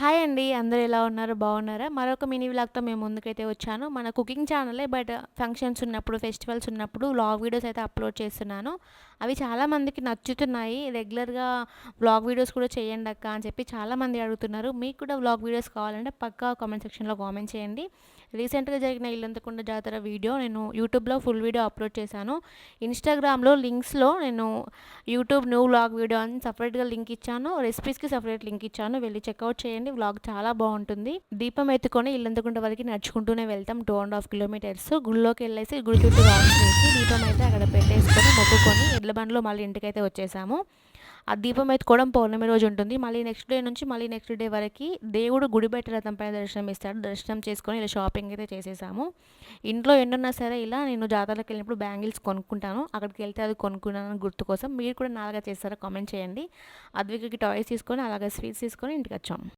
Hi అండి అందరూ ఎలా ఉన్నారు? బాగున్నారా? మరొక మినీ వ్లాగ్తో మేము ముందుకైతే వచ్చాను. మన కుకింగ్ ఛానలే బట్ ఫంక్షన్స్ ఉన్నప్పుడు ఫెస్టివల్స్ ఉన్నప్పుడు వ్లాగ్ వీడియోస్ అయితే అప్లోడ్ చేస్తున్నాను. అవి చాలామందికి నచ్చుతున్నాయి. రెగ్యులర్గా వ్లాగ్ వీడియోస్ కూడా చేయండి అక్క అని చెప్పి చాలామంది అడుగుతున్నారు. మీకు కూడా వ్లాగ్ వీడియోస్ కావాలంటే పక్కా కామెంట్ సెక్షన్లో కామెంట్ చేయండి. రీసెంట్గా జరిగిన ఇల్లంతకుండ జాతర వీడియో నేను యూట్యూబ్లో ఫుల్ వీడియో అప్లోడ్ చేశాను. ఇన్స్టాగ్రామ్లో లింక్స్లో నేను యూట్యూబ్ న్యూ వ్లాగ్ వీడియో అని సపరేట్గా లింక్ ఇచ్చాను. రెసిపీస్కి సపరేట్ లింక్ ఇచ్చాను. వెళ్ళి చెక్అవుట్ చేయండి. వ్లాగ్ చాలా బాగుంటుంది. దీపం ఎత్తుకొని ఇల్లంతకుంట వరకు నడుచుకుంటూనే వెళ్తాం టూ అండ్ హాఫ్ కిలోమీటర్స్ గుడిలోకి వెళ్ళేసి గుడి చుట్టూ వాష్ చేసి దీపం అయితే అక్కడ పెట్టేసుకొని మొక్కుకొని ఎడ్ల బండ్లో మళ్ళీ ఇంటికైతే వచ్చేసాము. ఆ దీపం ఎత్తుకోవడం పౌర్ణమి రోజు ఉంటుంది. మళ్ళీ నెక్స్ట్ డే నుంచి మళ్ళీ నెక్స్ట్ డే వరకు దేవుడు గుడి బయట రథం పైన దర్శనం ఇస్తాడు. దర్శనం చేసుకొని ఇలా షాపింగ్ అయితే చేసేసాము. ఇంట్లో ఎన్నున్నా సరే ఇలా నేను జాతరకి వెళ్ళినప్పుడు బ్యాంగిల్స్ కొనుక్కుంటాను. అక్కడికి వెళ్తే అది కొనుక్కున్నాను గుర్తు కోసం. మీరు కూడా నాలుగా చేస్తారా? కామెంట్ చేయండి. అద్వికకి టాయ్స్ తీసుకొని అలాగే స్వీట్స్ తీసుకొని ఇంటికి వచ్చాము